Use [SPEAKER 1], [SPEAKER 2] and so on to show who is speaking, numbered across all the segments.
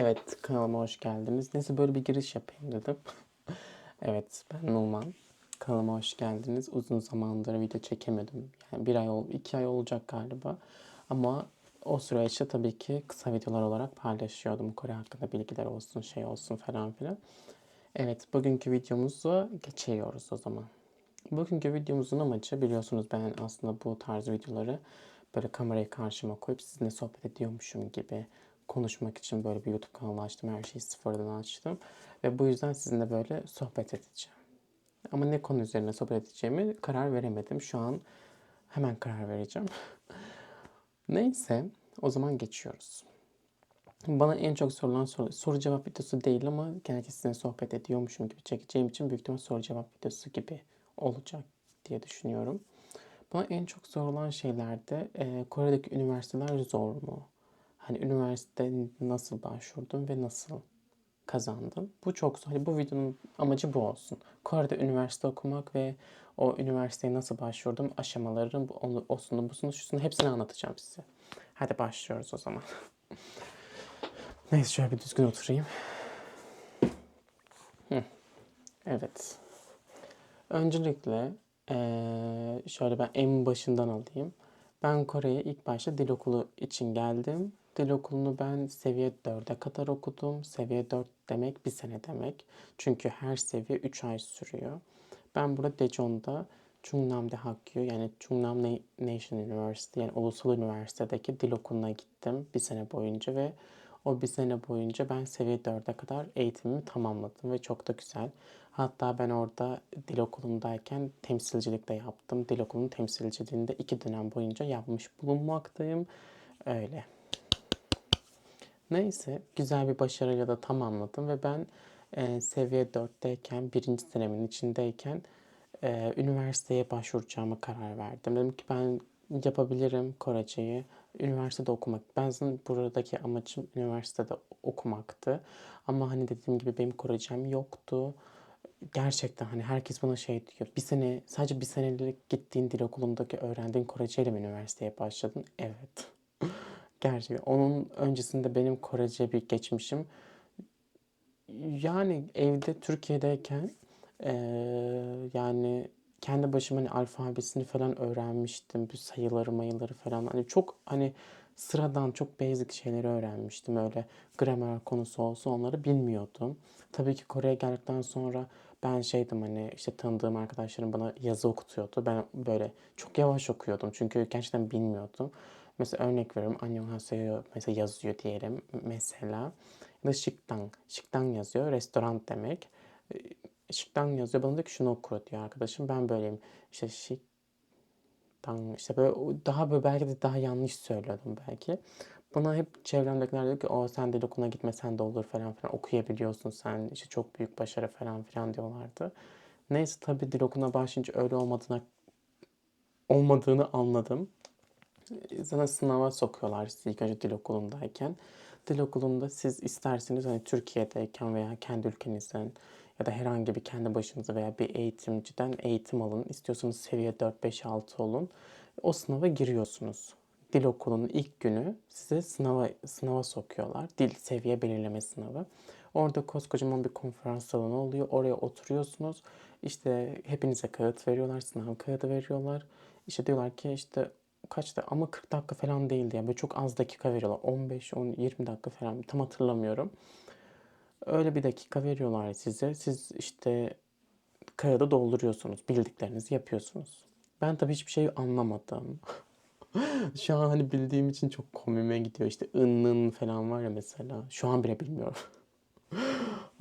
[SPEAKER 1] Evet, kanalıma hoş geldiniz. Neyse böyle bir giriş yapayım dedim. evet, ben Numan. Kanalıma hoş geldiniz. Uzun zamandır video çekemedim. Yani bir ay, ol, iki ay olacak galiba. Ama o süreçte tabii ki kısa videolar olarak paylaşıyordum. Kore hakkında bilgiler olsun, şey olsun falan filan. Evet, bugünkü videomuzu geçiyoruz o zaman. Bugünkü videomuzun amacı biliyorsunuz ben aslında bu tarz videoları böyle kamerayı karşıma koyup sizinle sohbet ediyormuşum gibi konuşmak için böyle bir YouTube kanalı açtım. Her şeyi sıfırdan açtım. Ve bu yüzden sizinle böyle sohbet edeceğim. Ama ne konu üzerine sohbet edeceğimi karar veremedim. Şu an hemen karar vereceğim. Neyse o zaman geçiyoruz. Bana en çok sorulan soru, soru cevap videosu değil ama genellikle sizinle sohbet ediyormuşum gibi çekeceğim için büyük ihtimal soru cevap videosu gibi olacak diye düşünüyorum. Bana en çok sorulan şeylerde e, Kore'deki üniversiteler zor mu? Hani üniversite nasıl başvurdun ve nasıl kazandın? Bu çok zor. Hani bu videonun amacı bu olsun. Kore'de üniversite okumak ve o üniversiteye nasıl başvurdum aşamaların onu, osunu, busunu, şusunu hepsini anlatacağım size. Hadi başlıyoruz o zaman. Neyse şöyle bir düzgün oturayım. Evet. Öncelikle şöyle ben en başından alayım. Ben Kore'ye ilk başta dil okulu için geldim. Dil okulunu ben seviye 4'e kadar okudum. Seviye 4 demek bir sene demek. Çünkü her seviye 3 ay sürüyor. Ben burada Daejeon'da Chungnam Hagyu yani Chungnam Na- National University yani Ulusal Üniversitedeki dil okuluna gittim bir sene boyunca ve o bir sene boyunca ben seviye 4'e kadar eğitimimi tamamladım ve çok da güzel. Hatta ben orada dil okulundayken temsilcilik de yaptım. Dil okulunun temsilciliğinde iki dönem boyunca yapmış bulunmaktayım. Öyle. Neyse güzel bir başarıyla da tamamladım ve ben e, seviye 4'teyken birinci senemin içindeyken e, üniversiteye başvuracağıma karar verdim. Dedim ki ben yapabilirim Korece'yi. Üniversitede okumak. Ben buradaki amacım üniversitede okumaktı. Ama hani dediğim gibi benim Korecem yoktu. Gerçekten hani herkes bana şey diyor. Bir sene sadece bir senelik gittiğin dil okulundaki öğrendiğin Koreceyle mi üniversiteye başladın? Evet. Gerçekten. Onun öncesinde benim Korece bir geçmişim. Yani evde Türkiye'deyken eee, yani kendi başıma hani alfabesini falan öğrenmiştim. Bu sayıları mayıları falan. Hani çok hani sıradan çok basic şeyleri öğrenmiştim. Öyle gramer konusu olsun onları bilmiyordum. Tabii ki Kore'ye geldikten sonra ben şeydim hani işte tanıdığım arkadaşlarım bana yazı okutuyordu. Ben böyle çok yavaş okuyordum çünkü gerçekten bilmiyordum. Mesela örnek veriyorum annyeonghaseyo mesela yazıyor diyelim mesela. Ya da şıktan. Şıktan yazıyor. Restoran demek. E, şıktan yazıyor. Bana diyor ki şunu oku diyor arkadaşım. Ben böyleyim. İşte şık tam işte böyle daha böyle belki de daha yanlış söylüyordum belki. Bana hep çevremdekiler diyor ki o sen de okula gitme sen de olur falan filan okuyabiliyorsun sen işte çok büyük başarı falan filan diyorlardı. Neyse tabii dil okuna başlayınca öyle olmadığına olmadığını anladım. Zaten sınava sokuyorlar sizi ilk önce dil okulundayken. Dil okulunda siz isterseniz hani Türkiye'deyken veya kendi ülkenizden ya da herhangi bir kendi başınıza veya bir eğitimciden eğitim alın. İstiyorsanız seviye 4, 5, 6 olun. O sınava giriyorsunuz. Dil okulunun ilk günü sizi sınava, sınava sokuyorlar. Dil seviye belirleme sınavı. Orada koskocaman bir konferans salonu oluyor. Oraya oturuyorsunuz. İşte hepinize kağıt veriyorlar, sınav kağıdı veriyorlar. İşte diyorlar ki işte kaçta ama 40 dakika falan değildi ya. Böyle çok az dakika veriyorlar. 15, 10, 20 dakika falan tam hatırlamıyorum. Öyle bir dakika veriyorlar size. Siz işte kağıdı dolduruyorsunuz. Bildiklerinizi yapıyorsunuz. Ben tabii hiçbir şey anlamadım. Şu an hani bildiğim için çok komime gidiyor. İşte ınnın falan var ya mesela. Şu an bile bilmiyorum.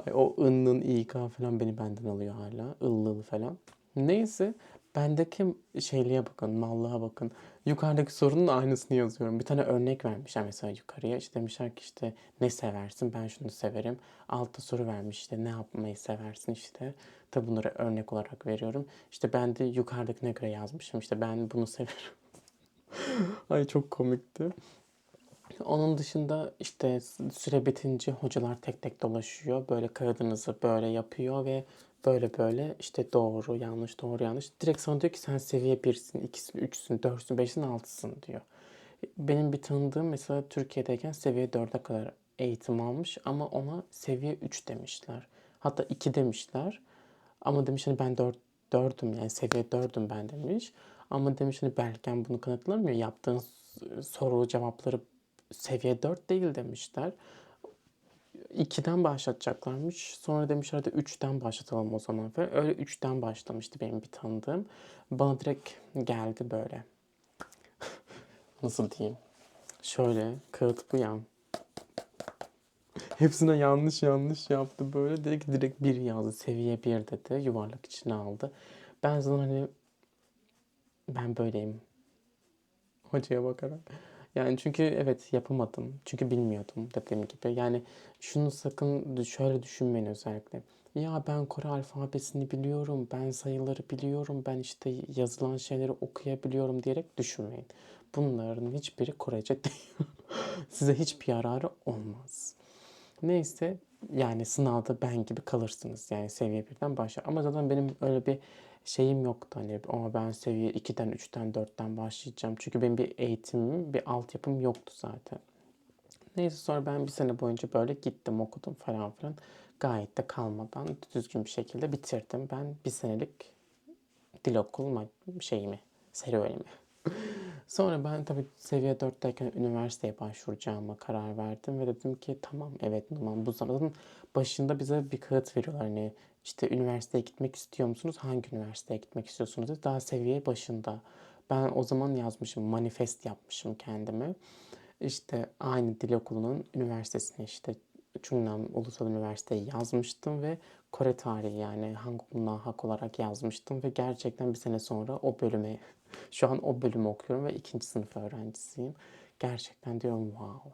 [SPEAKER 1] Ay, o ınnın İK falan beni benden alıyor hala. Illıl falan. Neyse bendeki şeyliğe bakın, mallığa bakın. Yukarıdaki sorunun aynısını yazıyorum. Bir tane örnek vermişler mesela yukarıya. İşte demişler ki işte ne seversin? Ben şunu severim. Altta soru vermiş işte ne yapmayı seversin işte. Tabi bunları örnek olarak veriyorum. İşte ben de yukarıdakine göre yazmışım. İşte ben bunu severim. Ay çok komikti. Onun dışında işte süre bitince hocalar tek tek dolaşıyor. Böyle kağıdınızı böyle yapıyor ve böyle böyle işte doğru, yanlış, doğru, yanlış. Direkt sana diyor ki sen seviye 1'sin, 2'sin, 3'sün, 4'sün, 5'sin, 6'sın diyor. Benim bir tanıdığım mesela Türkiye'deyken seviye 4'e kadar eğitim almış ama ona seviye 3 demişler. Hatta 2 demişler. Ama demiş hani ben 4 dördüm yani seviye 4'üm ben demiş. Ama demiş hani Berken bunu kanıtlamıyor. Yaptığın soru cevapları seviye 4 değil demişler. 2'den başlatacaklarmış. Sonra demişler de 3'ten başlatalım o zaman falan. Öyle 3'ten başlamıştı benim bir tanıdığım. Bana direkt geldi böyle. Nasıl diyeyim? Şöyle kağıt bu ya. Hepsine yanlış yanlış yaptı böyle. Ki direkt bir yazdı. Seviye 1 dedi. Yuvarlak içine aldı. Ben zaten hani ben böyleyim. Hocaya bakarak. Yani çünkü evet yapamadım. Çünkü bilmiyordum dediğim gibi. Yani şunu sakın şöyle düşünmeyin özellikle. Ya ben Kore alfabesini biliyorum, ben sayıları biliyorum, ben işte yazılan şeyleri okuyabiliyorum diyerek düşünmeyin. Bunların hiçbiri Korece değil. Size hiçbir yararı olmaz. Neyse yani sınavda ben gibi kalırsınız. Yani seviye birden başlar. Ama zaten benim öyle bir şeyim yoktu. Hani ama ben seviye 2'den, 3'ten, 4'ten başlayacağım. Çünkü benim bir eğitimim, bir altyapım yoktu zaten. Neyse sonra ben bir sene boyunca böyle gittim okudum falan filan. Gayet de kalmadan düzgün bir şekilde bitirdim. Ben bir senelik dil okulu ma- şeyimi, serüvenimi. Sonra ben tabii seviye 4'teyken üniversiteye başvuracağıma karar verdim ve dedim ki tamam evet Numan bu zamanın başında bize bir kağıt veriyorlar. Hani işte üniversiteye gitmek istiyor musunuz? Hangi üniversiteye gitmek istiyorsunuz? Daha seviye başında. Ben o zaman yazmışım, manifest yapmışım kendime. İşte aynı dil okulunun üniversitesine işte Chungnam Ulusal Üniversite'ye yazmıştım ve Kore tarihi yani Hanguk Nahak olarak yazmıştım ve gerçekten bir sene sonra o bölüme şu an o bölümü okuyorum ve ikinci sınıf öğrencisiyim. Gerçekten diyorum wow.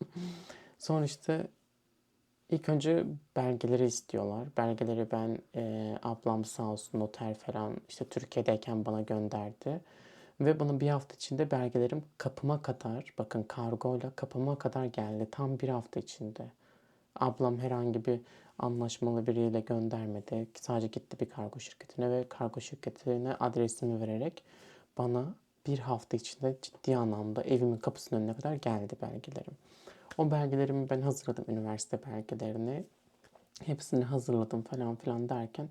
[SPEAKER 1] Sonra işte ilk önce belgeleri istiyorlar. Belgeleri ben e, ablam sağ olsun noter falan işte Türkiye'deyken bana gönderdi. Ve bana bir hafta içinde belgelerim kapıma kadar, bakın kargoyla kapıma kadar geldi. Tam bir hafta içinde. Ablam herhangi bir anlaşmalı biriyle göndermedi. Sadece gitti bir kargo şirketine ve kargo şirketine adresimi vererek bana bir hafta içinde ciddi anlamda evimin kapısının önüne kadar geldi belgelerim. O belgelerimi ben hazırladım, üniversite belgelerini. Hepsini hazırladım falan filan derken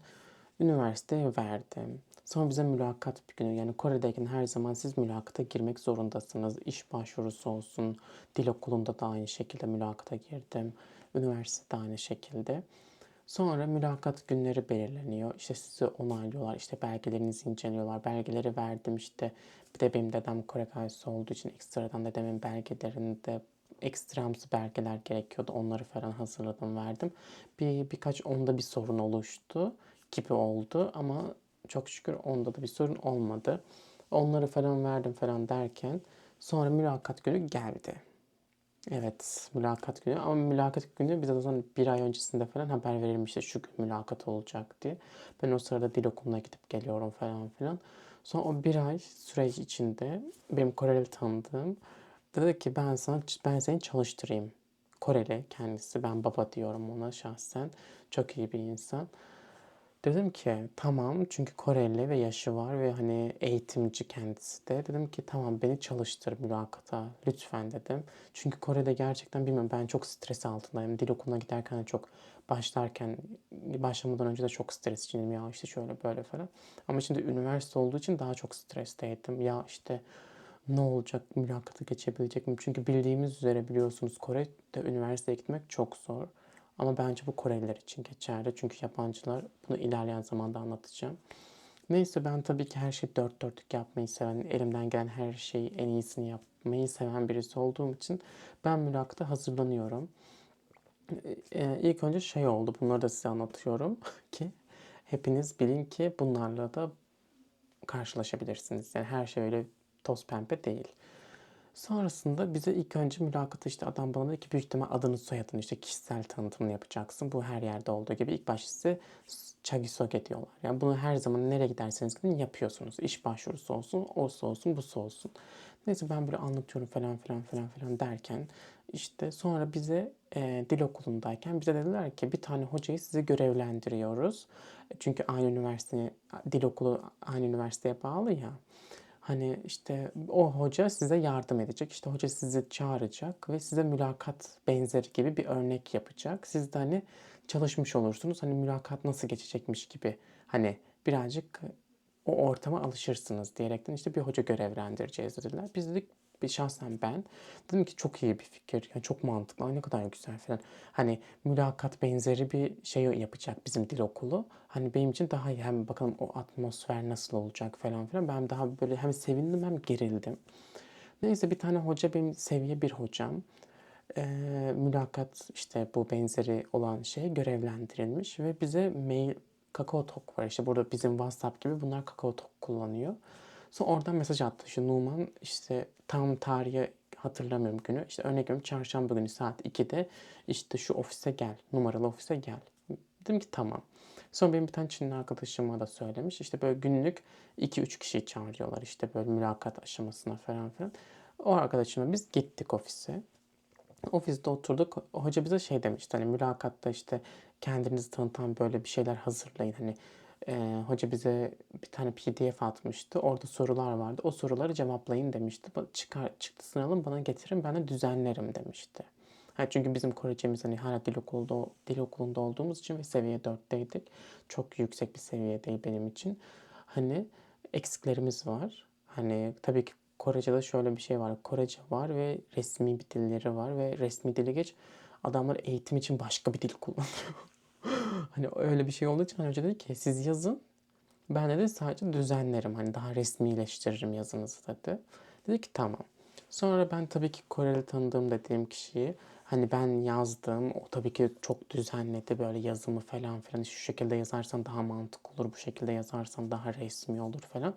[SPEAKER 1] üniversiteye verdim. Sonra bize mülakat bir günü yani Kore'deyken her zaman siz mülakata girmek zorundasınız. İş başvurusu olsun, dil okulunda da aynı şekilde mülakata girdim. Üniversitede aynı şekilde. Sonra mülakat günleri belirleniyor. İşte sizi onaylıyorlar. İşte belgelerinizi inceliyorlar. Belgeleri verdim işte. Bir de benim dedem Kore gayesi olduğu için ekstradan dedemin belgelerini de ekstramsı belgeler gerekiyordu. Onları falan hazırladım verdim. Bir birkaç onda bir sorun oluştu gibi oldu ama çok şükür onda da bir sorun olmadı. Onları falan verdim falan derken sonra mülakat günü geldi. Evet, mülakat günü. Ama mülakat günü bize zaten bir ay öncesinde falan haber verilmişti şu gün mülakat olacak diye. Ben o sırada dil okuluna gidip geliyorum falan filan. Sonra o bir ay süreç içinde benim Koreli tanıdığım dedi ki ben sana ben seni çalıştırayım. Koreli kendisi. Ben baba diyorum ona şahsen. Çok iyi bir insan. Dedim ki tamam çünkü Koreli ve yaşı var ve hani eğitimci kendisi de. Dedim ki tamam beni çalıştır mülakata lütfen dedim. Çünkü Kore'de gerçekten bilmiyorum ben çok stres altındayım. Dil okuluna giderken de çok başlarken başlamadan önce de çok stres içindeyim ya işte şöyle böyle falan. Ama şimdi üniversite olduğu için daha çok stresteydim. Ya işte ne olacak mülakata geçebilecek miyim? Çünkü bildiğimiz üzere biliyorsunuz Kore'de üniversiteye gitmek çok zor. Ama bence bu Koreliler için geçerli. Çünkü yabancılar bunu ilerleyen zamanda anlatacağım. Neyse ben tabii ki her şeyi dört dörtlük yapmayı seven, elimden gelen her şeyi en iyisini yapmayı seven birisi olduğum için ben mülakata hazırlanıyorum. Ee, ilk önce şey oldu, bunları da size anlatıyorum ki hepiniz bilin ki bunlarla da karşılaşabilirsiniz. Yani her şey öyle toz pembe değil. Sonrasında bize ilk önce mülakata işte adam bana dedi ki büyük ihtimal adını soyadını işte kişisel tanıtımını yapacaksın. Bu her yerde olduğu gibi ilk başta size çagisoge diyorlar. Yani bunu her zaman nereye giderseniz gidin yapıyorsunuz. İş başvurusu olsun, olsa olsun, bu olsun. Neyse ben böyle anlatıyorum falan filan filan filan derken işte sonra bize e, dil okulundayken bize dediler ki bir tane hocayı sizi görevlendiriyoruz. Çünkü aynı üniversite, dil okulu aynı üniversiteye bağlı ya. Hani işte o hoca size yardım edecek. İşte hoca sizi çağıracak ve size mülakat benzeri gibi bir örnek yapacak. Siz de hani çalışmış olursunuz. Hani mülakat nasıl geçecekmiş gibi hani birazcık o ortama alışırsınız diyerekten işte bir hoca görevlendireceğiz dediler. Biz dedik bir şahsen ben dedim ki çok iyi bir fikir. Yani çok mantıklı. Ne kadar güzel falan. Hani mülakat benzeri bir şey yapacak bizim dil okulu. Hani benim için daha iyi. Hem bakalım o atmosfer nasıl olacak falan filan. Ben daha böyle hem sevindim hem gerildim. Neyse bir tane hoca benim seviye bir hocam. Ee, mülakat işte bu benzeri olan şey görevlendirilmiş ve bize mail Kakao Talk var işte burada bizim WhatsApp gibi bunlar Kakao Talk kullanıyor. Sonra oradan mesaj attı. İşte Numan işte tam tarihi hatırlamıyorum günü. İşte örnek veriyorum çarşamba günü saat 2'de işte şu ofise gel. Numaralı ofise gel. Dedim ki tamam. Sonra benim bir tane Çinli arkadaşıma da söylemiş. İşte böyle günlük 2-3 kişiyi çağırıyorlar. işte böyle mülakat aşamasına falan filan. O arkadaşımla biz gittik ofise. Ofiste oturduk. Hoca bize şey demişti hani mülakatta işte kendinizi tanıtan böyle bir şeyler hazırlayın. Hani e, hoca bize bir tane PDF atmıştı. Orada sorular vardı. O soruları cevaplayın demişti. Çıkar, çıktısını alın bana getirin ben de düzenlerim demişti. Ha, çünkü bizim Korecemiz hani hala dil okulunda, dil okulunda olduğumuz için ve seviye 4'teydik. Çok yüksek bir seviye değil benim için. Hani eksiklerimiz var. Hani tabii ki Korece'de şöyle bir şey var. Korece var ve resmi bir dilleri var ve resmi dili geç. Adamlar eğitim için başka bir dil kullanıyor. Hani öyle bir şey olduğu için önce dedi ki siz yazın. Ben de sadece düzenlerim. Hani daha resmileştiririm yazınızı dedi. Dedi ki tamam. Sonra ben tabii ki Koreli tanıdığım dediğim kişiyi hani ben yazdım. O tabii ki çok düzenledi böyle yazımı falan filan. Şu şekilde yazarsan daha mantıklı olur. Bu şekilde yazarsan daha resmi olur falan.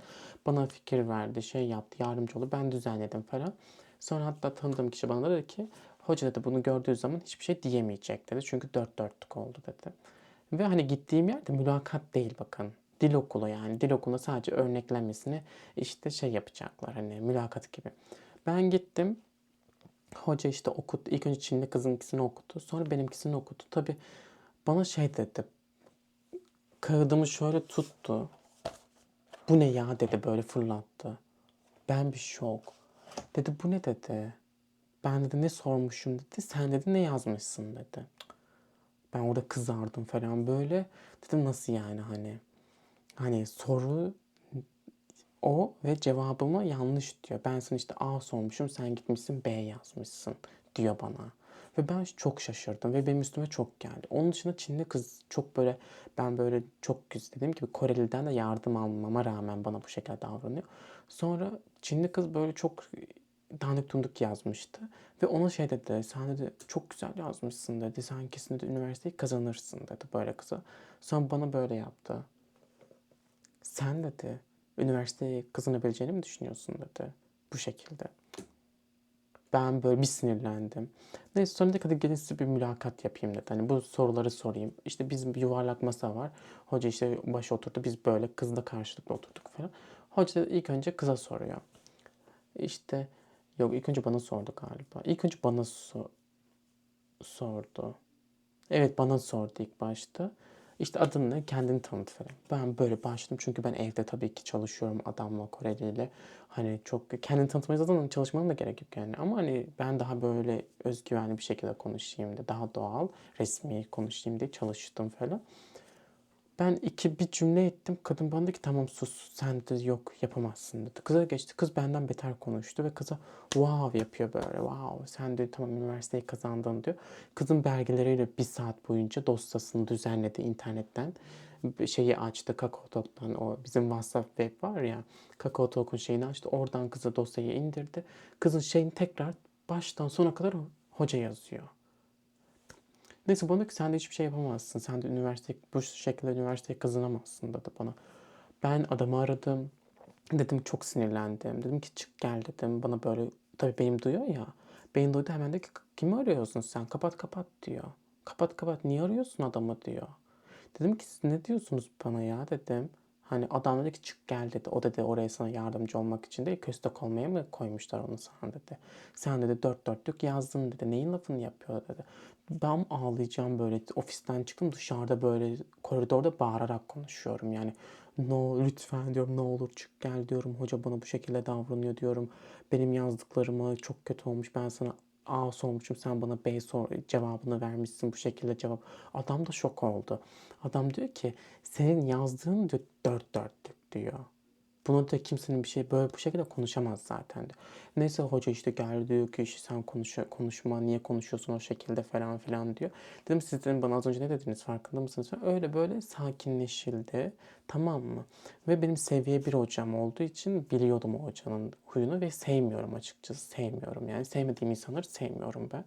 [SPEAKER 1] Bana fikir verdi, şey yaptı, yardımcı oldu. Ben düzenledim falan. Sonra hatta tanıdığım kişi bana dedi ki hoca dedi bunu gördüğü zaman hiçbir şey diyemeyecek dedi. Çünkü dört dörtlük oldu dedi. Ve hani gittiğim yerde mülakat değil bakın. Dil okulu yani. Dil okulunda sadece örneklemesini işte şey yapacaklar hani mülakat gibi. Ben gittim. Hoca işte okuttu. İlk önce Çinli kızınkisini okuttu. Sonra benimkisini okuttu. Tabii bana şey dedi. Kağıdımı şöyle tuttu. Bu ne ya dedi böyle fırlattı. Ben bir şok. Dedi bu ne dedi. Ben dedi ne sormuşum dedi. Sen dedi ne yazmışsın dedi. Ben orada kızardım falan böyle. Dedim nasıl yani hani. Hani soru o ve cevabımı yanlış diyor. Ben sana işte A sormuşum sen gitmişsin B yazmışsın diyor bana. Ve ben çok şaşırdım ve benim üstüme çok geldi. Onun dışında Çinli kız çok böyle ben böyle çok güzel dediğim gibi Koreli'den de yardım almama rağmen bana bu şekilde davranıyor. Sonra Çinli kız böyle çok dandik dunduk yazmıştı. Ve ona şey dedi, sen dedi çok güzel yazmışsın dedi. Sen kesin dedi üniversiteyi kazanırsın dedi böyle kıza. Sonra bana böyle yaptı. Sen dedi üniversiteyi kazanabileceğini mi düşünüyorsun dedi. Bu şekilde. Ben böyle bir sinirlendim. Neyse sonra dedik hadi gelin size bir mülakat yapayım dedi. Hani bu soruları sorayım. İşte bizim bir yuvarlak masa var. Hoca işte başa oturdu. Biz böyle kızla karşılıklı oturduk falan. Hoca ilk önce kıza soruyor. İşte yok ilk önce bana sordu galiba. İlk önce bana so- sordu. Evet bana sordu ilk başta. İşte adın ne? Kendini tanıt falan. Ben böyle başladım çünkü ben evde tabii ki çalışıyorum adamla Koreliyle. Hani çok kendini tanıtmaya zaten çalışmanın da gerek yok yani. Ama hani ben daha böyle özgüvenli bir şekilde konuşayım diye, daha doğal, resmi konuşayım diye çalıştım falan. Ben iki bir cümle ettim. Kadın bana dedi ki tamam sus sen de yok yapamazsın dedi. Kıza geçti. Kız benden beter konuştu ve kıza wow yapıyor böyle. Wow sen de tamam üniversiteyi kazandın diyor. Kızın belgeleriyle bir saat boyunca dosyasını düzenledi internetten. Şeyi açtı Kakao o bizim WhatsApp web var ya Kakao Talk'un şeyini açtı. Oradan kıza dosyayı indirdi. Kızın şeyini tekrar baştan sona kadar hoca yazıyor. Neyse bana ki sen de hiçbir şey yapamazsın. Sen de üniversite bu şekilde üniversiteyi kazanamazsın dedi bana. Ben adamı aradım. Dedim çok sinirlendim. Dedim ki çık gel dedim. Bana böyle tabii benim duyuyor ya. Beni duydu hemen dedi ki kimi arıyorsun sen? Kapat kapat diyor. Kapat kapat niye arıyorsun adamı diyor. Dedim ki siz ne diyorsunuz bana ya dedim. Hani adam dedi ki çık gel dedi. O dedi oraya sana yardımcı olmak için değil köstek olmaya mı koymuşlar onu sana dedi. Sen dedi dört dörtlük yazdın dedi. Neyin lafını yapıyor dedi. Ben ağlayacağım böyle ofisten çıktım dışarıda böyle koridorda bağırarak konuşuyorum yani. No lütfen diyorum ne olur çık gel diyorum. Hoca bana bu şekilde davranıyor diyorum. Benim yazdıklarıma çok kötü olmuş. Ben sana A sormuşum sen bana B sor cevabını vermişsin bu şekilde cevap. Adam da şok oldu. Adam diyor ki senin yazdığın diyor dört dörtlük diyor. Bunu da kimsenin bir şey böyle bu şekilde konuşamaz zaten diyor. Neyse hoca işte geldi diyor ki işte sen konuş, konuşma niye konuşuyorsun o şekilde falan filan diyor. Dedim siz dedim bana az önce ne dediniz farkında mısınız? Öyle böyle sakinleşildi tamam mı? Ve benim seviye bir hocam olduğu için biliyordum o hocanın huyunu ve sevmiyorum açıkçası sevmiyorum. Yani sevmediğim insanları sevmiyorum ben.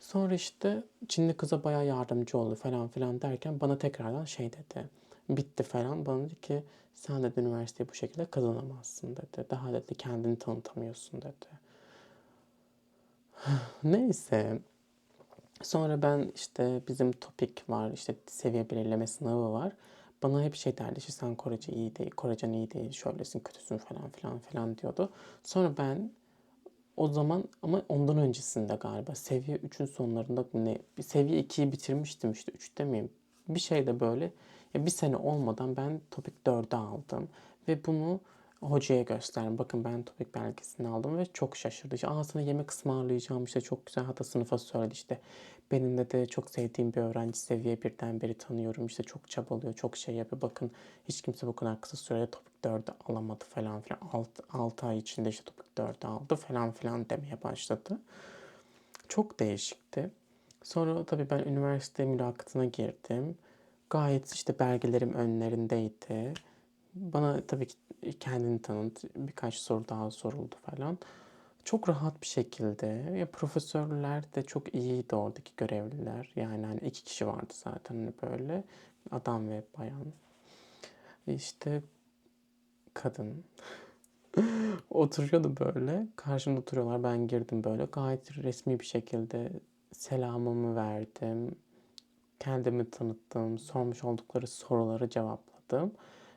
[SPEAKER 1] Sonra işte Çinli kıza bayağı yardımcı oldu falan filan derken bana tekrardan şey dedi. Bitti falan. Bana dedi ki sen dedi üniversiteyi bu şekilde kazanamazsın dedi. Daha dedi kendini tanıtamıyorsun dedi. Neyse. Sonra ben işte bizim topik var işte seviye belirleme sınavı var. Bana hep şey derdi işte sen Korece iyi değil, Korecen iyi değil, şöylesin kötüsün falan filan filan diyordu. Sonra ben o zaman ama ondan öncesinde galiba seviye 3'ün sonlarında ne seviye 2'yi bitirmiştim işte 3'te miyim? Bir şey de böyle ya bir sene olmadan ben topik 4'e aldım ve bunu hocaya gösterdim. Bakın ben topik belgesini aldım ve çok şaşırdı. İşte, Aa sana yemek ısmarlayacağım işte çok güzel hatta sınıfa söyledi işte benim de, de çok sevdiğim bir öğrenci seviye birden beri tanıyorum işte çok çabalıyor çok şey yapıyor. Bakın hiç kimse bu kadar kısa sürede topik 4'e alamadı falan filan. 6, 6 ay içinde işte topik 4'e aldı falan filan demeye başladı. Çok değişikti. Sonra tabii ben üniversite mülakatına girdim. Gayet işte belgelerim önlerindeydi. Bana tabii ki kendini tanıt, birkaç soru daha soruldu falan. Çok rahat bir şekilde. Ya profesörler de çok iyiydi oradaki görevliler. Yani hani iki kişi vardı zaten hani böyle. Adam ve bayan. İşte kadın. Oturuyordu böyle. Karşımda oturuyorlar. Ben girdim böyle. Gayet resmi bir şekilde selamımı verdim. Kendimi tanıttım. Sormuş oldukları soruları cevapladım.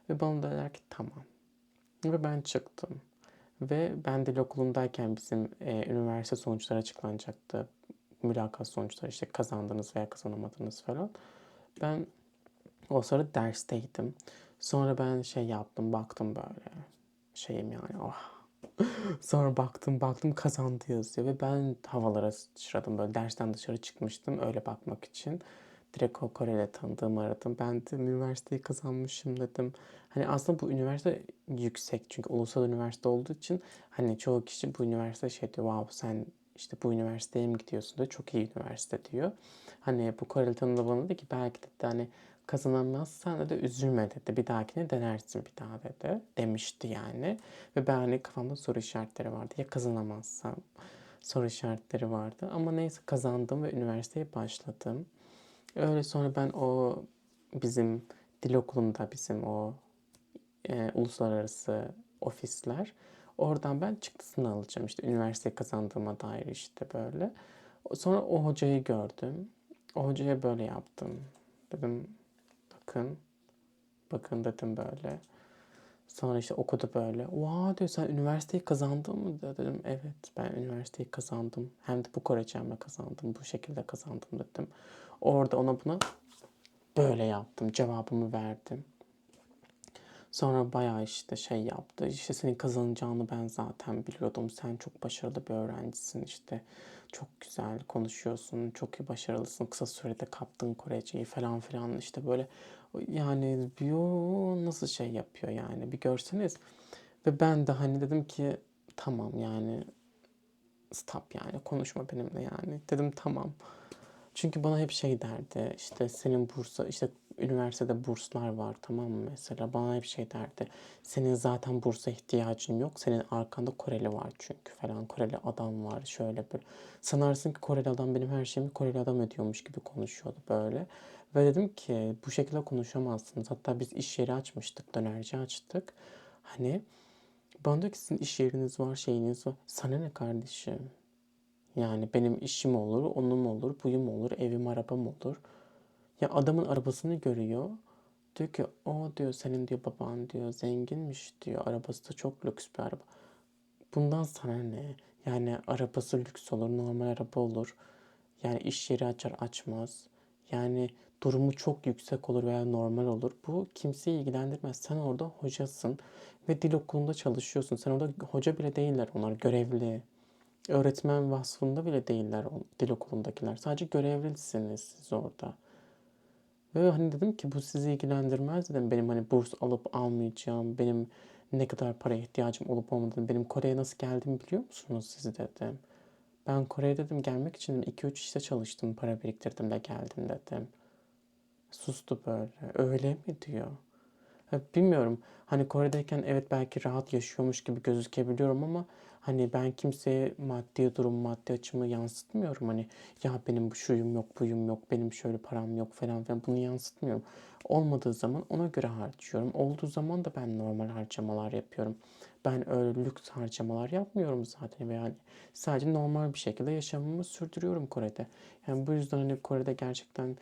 [SPEAKER 1] Ve bana dediler ki tamam. Ve ben çıktım. Ve ben dil okulundayken bizim e, üniversite sonuçları açıklanacaktı. Mülakat sonuçları işte kazandınız veya kazanamadınız falan. Ben o sırada dersteydim. Sonra ben şey yaptım, baktım böyle. Şeyim yani, oh. Sonra baktım, baktım kazandı yazıyor ve ben havalara sıçradım böyle dersten dışarı çıkmıştım öyle bakmak için. Direkt o Kore'yle tanıdığımı aradım. Ben de üniversiteyi kazanmışım dedim. Hani aslında bu üniversite yüksek çünkü ulusal üniversite olduğu için hani çoğu kişi bu üniversite şey diyor wow sen işte bu üniversiteye mi gidiyorsun da çok iyi üniversite diyor. Hani bu Koreli tanıdı bana dedi ki belki dedi hani kazanamazsan da üzülme dedi. Bir dahakine denersin bir daha dedi. Demişti yani. Ve ben hani kafamda soru işaretleri vardı. Ya kazanamazsam soru işaretleri vardı. Ama neyse kazandım ve üniversiteye başladım. Öyle sonra ben o bizim dil okulunda bizim o e, uluslararası ofisler oradan ben çıktısını alacağım işte üniversite kazandığıma dair işte böyle. Sonra o hocayı gördüm. O hocaya böyle yaptım. Dedim bakın bakın dedim böyle. Sonra işte okudu böyle. Vaa diyor sen üniversiteyi kazandın mı? Dedim evet ben üniversiteyi kazandım. Hem de bu Koreçemle kazandım. Bu şekilde kazandım dedim. Orada ona buna böyle yaptım. Cevabımı verdim. Sonra bayağı işte şey yaptı. İşte senin kazanacağını ben zaten biliyordum. Sen çok başarılı bir öğrencisin işte. Çok güzel konuşuyorsun. Çok iyi başarılısın. Kısa sürede kaptın Koreceyi falan filan işte böyle yani bir nasıl şey yapıyor yani bir görseniz. Ve ben de hani dedim ki tamam yani stop yani konuşma benimle yani. Dedim tamam. Çünkü bana hep şey derdi işte senin bursa işte üniversitede burslar var tamam mı mesela? Bana hep şey derdi senin zaten bursa ihtiyacın yok senin arkanda Koreli var çünkü falan Koreli adam var şöyle bir sanarsın ki Koreli adam benim her şeyimi Koreli adam ödüyormuş gibi konuşuyordu böyle. Ve dedim ki bu şekilde konuşamazsınız. Hatta biz iş yeri açmıştık dönerci açtık. Hani bana diyor ki sizin iş yeriniz var şeyiniz var. Sana ne kardeşim yani benim işim olur, onum olur, buyum olur, evim, arabam olur. Ya adamın arabasını görüyor. Diyor ki o diyor senin diyor baban diyor zenginmiş diyor. Arabası da çok lüks bir araba. Bundan sana ne? Yani arabası lüks olur, normal araba olur. Yani iş yeri açar açmaz. Yani durumu çok yüksek olur veya normal olur. Bu kimseyi ilgilendirmez. Sen orada hocasın ve dil okulunda çalışıyorsun. Sen orada hoca bile değiller onlar, görevli. Öğretmen vasfında bile değiller dil okulundakiler. Sadece görevlisiniz siz orada. Ve hani dedim ki bu sizi ilgilendirmez dedim. Benim hani burs alıp almayacağım, benim ne kadar paraya ihtiyacım olup olmadığını, benim Kore'ye nasıl geldiğimi biliyor musunuz siz dedim. Ben Kore'ye dedim gelmek için 2-3 işte çalıştım, para biriktirdim de geldim dedim. Sustu böyle. Öyle mi diyor. Ha, bilmiyorum. Hani Kore'deyken evet belki rahat yaşıyormuş gibi gözükebiliyorum ama hani ben kimseye maddi durum, maddi açımı yansıtmıyorum. Hani ya benim şuyum yok, buyum yok, benim şöyle param yok falan filan bunu yansıtmıyorum. Olmadığı zaman ona göre harcıyorum. Olduğu zaman da ben normal harcamalar yapıyorum. Ben öyle lüks harcamalar yapmıyorum zaten yani sadece normal bir şekilde yaşamımı sürdürüyorum Kore'de. Yani bu yüzden hani Kore'de gerçekten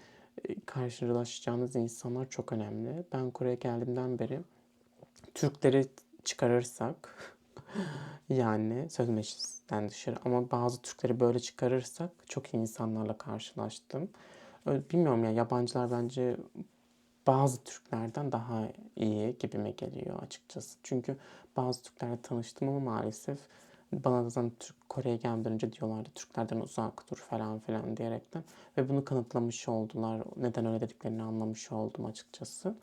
[SPEAKER 1] e, karşılaşacağınız insanlar çok önemli. Ben Kore'ye geldiğimden beri Türkleri çıkarırsak yani söz meclisten dışarı ama bazı Türkleri böyle çıkarırsak çok iyi insanlarla karşılaştım. Öyle, bilmiyorum ya yabancılar bence bazı Türklerden daha iyi gibime geliyor açıkçası. Çünkü bazı Türklerle tanıştım ama maalesef bana da zaten Türk Kore'ye gelmeden önce diyorlardı Türklerden uzak dur falan filan diyerekten. Ve bunu kanıtlamış oldular. Neden öyle dediklerini anlamış oldum açıkçası.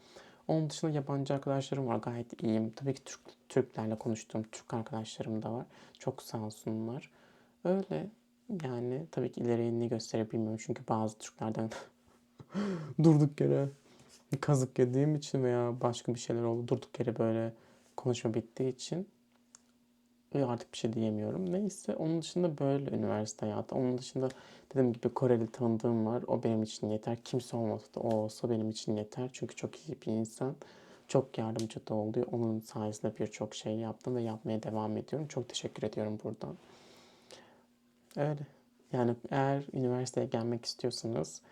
[SPEAKER 1] Onun dışında yabancı arkadaşlarım var. Gayet iyiyim. Tabii ki Türk, Türklerle konuştuğum Türk arkadaşlarım da var. Çok sağ olsunlar. Öyle yani tabii ki ileriye ne gösterir bilmiyorum. Çünkü bazı Türklerden durduk yere kazık yediğim için veya başka bir şeyler oldu. Durduk yere böyle konuşma bittiği için ve artık bir şey diyemiyorum. Neyse onun dışında böyle üniversite hayatı. Onun dışında dediğim gibi Koreli tanıdığım var. O benim için yeter. Kimse olmasa da o olsa benim için yeter. Çünkü çok iyi bir insan. Çok yardımcı da oldu. Onun sayesinde birçok şey yaptım ve yapmaya devam ediyorum. Çok teşekkür ediyorum buradan. Öyle. Yani eğer üniversiteye gelmek istiyorsanız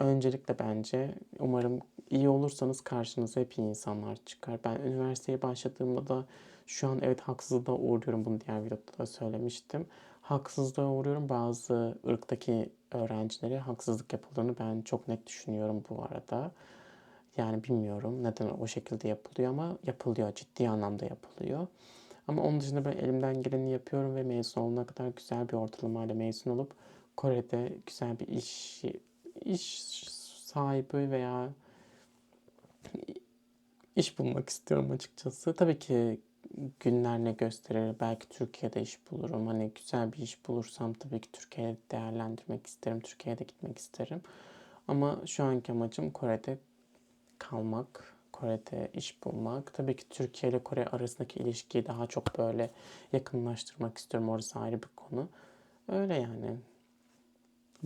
[SPEAKER 1] öncelikle bence umarım iyi olursanız karşınıza hep iyi insanlar çıkar. Ben üniversiteye başladığımda da şu an evet haksızlığa uğruyorum. Bunu diğer videoda da söylemiştim. Haksızlığa uğruyorum. Bazı ırktaki öğrencilere haksızlık yapıldığını ben çok net düşünüyorum bu arada. Yani bilmiyorum neden o şekilde yapılıyor ama yapılıyor. Ciddi anlamda yapılıyor. Ama onun dışında ben elimden geleni yapıyorum ve mezun olana kadar güzel bir ortalamayla mezun olup Kore'de güzel bir iş iş sahibi veya iş bulmak istiyorum açıkçası. Tabii ki günler ne gösterir. Belki Türkiye'de iş bulurum. Hani güzel bir iş bulursam tabii ki Türkiye'de değerlendirmek isterim. Türkiye'de gitmek isterim. Ama şu anki amacım Kore'de kalmak. Kore'de iş bulmak. Tabii ki Türkiye ile Kore arasındaki ilişkiyi daha çok böyle yakınlaştırmak istiyorum. Orası ayrı bir konu. Öyle yani.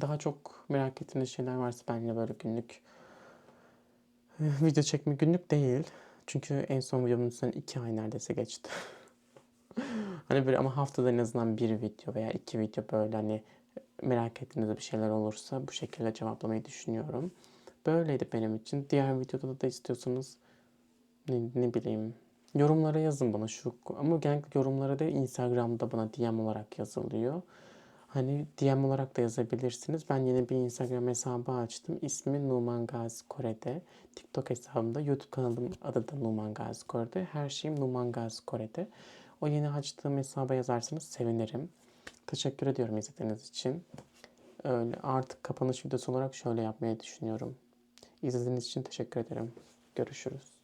[SPEAKER 1] Daha çok merak ettiğiniz şeyler varsa benimle böyle günlük video çekme günlük değil. Çünkü en son videomun üstünden iki ay neredeyse geçti. hani böyle ama haftada en azından bir video veya iki video böyle hani merak ettiğiniz bir şeyler olursa bu şekilde cevaplamayı düşünüyorum. Böyleydi benim için. Diğer videoda da istiyorsanız ne, ne bileyim yorumlara yazın bana şu ama genellikle yorumlara da Instagram'da bana DM olarak yazılıyor. Hani DM olarak da yazabilirsiniz. Ben yeni bir Instagram hesabı açtım. İsmi Numan Gazi Kore'de. TikTok hesabımda. YouTube kanalım adı da Numan Gazi Kore'de. Her şeyim Numan Gazi Kore'de. O yeni açtığım hesaba yazarsanız sevinirim. Teşekkür ediyorum izlediğiniz için. Öyle artık kapanış videosu olarak şöyle yapmayı düşünüyorum. İzlediğiniz için teşekkür ederim. Görüşürüz.